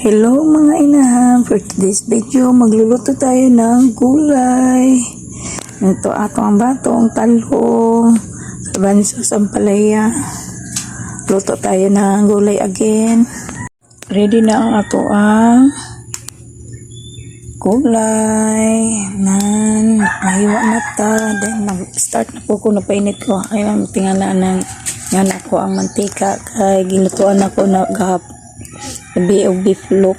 Hello mga inahan, for today's video magluluto tayo ng gulay. Ito ato ang batong talong, sabanso sampalaya. Luto tayo ng gulay again. Ready na ang ato ang gulay. Nan, ahiwa na ta. Then nag-start na po ko, napainit ko. Ayun, tingala ng yan ako ang mantika kay gilutuan ako na gahap gabi og beef look.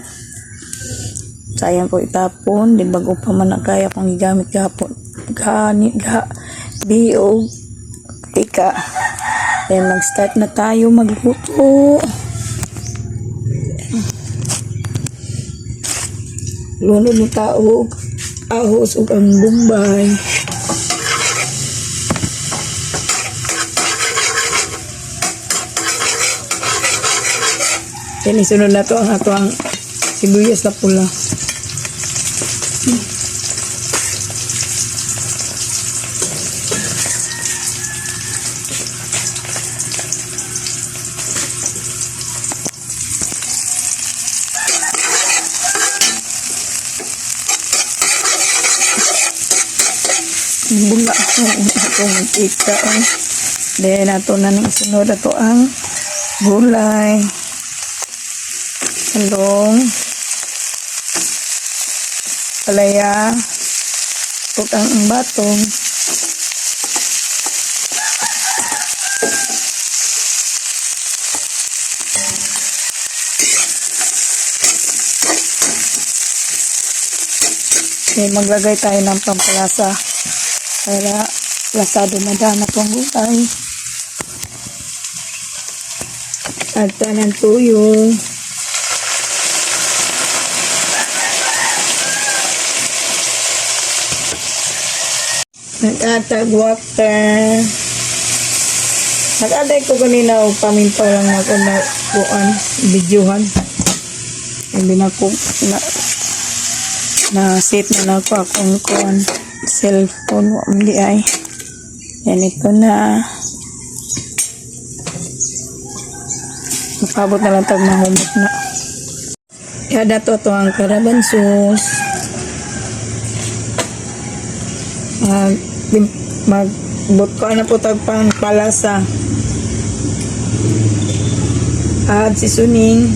Sayang po itapon di bago pa man kaya kung gigamit gahapon gani ga bi og tika. Then mag start na tayo magluto. Lunod mo tao ahos ug ang bombay Yan, isunod na to ang ato ang sibuyas na pula. Bunga ako mantika. Then, ato na nang isunod ato ang gulay talong, palaya, ug ang batong. Okay, maglagay tayo ng pampalasa para lasado na pong gulay. Tayo ng tuyo. Nag-atag water. Nag-aday ko kanina o paminta lang ako na kuan, videohan. Hindi na ko na, na set na na ako akong kuan cellphone wa hindi ay. Yan ito na. Mapabot na lang tag mahumot na. Kada to to ang karaban sauce. Mag magbot ko na po tag pang palasa. Add seasoning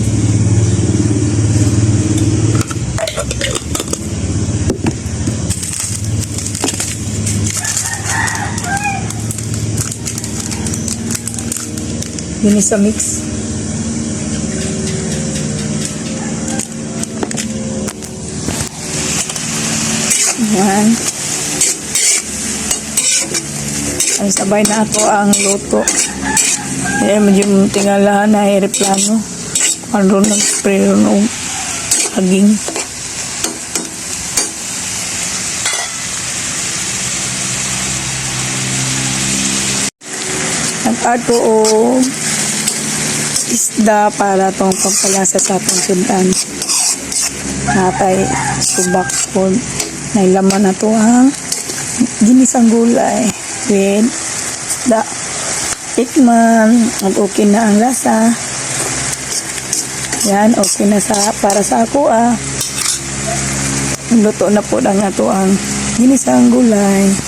yun sa mix. Yan ay sabay na ako ang luto. Eh, medyo tingalahan na aeroplano. Ano nag-spray ron o aging. Nag-add ko o isda para tong pampalasa sa atong sudan. Natay subak po. Nailaman na to ang ginisang gulay with the tikman. At okay na ang lasa. Yan okay na sa para sa ako ah. Luto na po ang ato ang ginisang gulay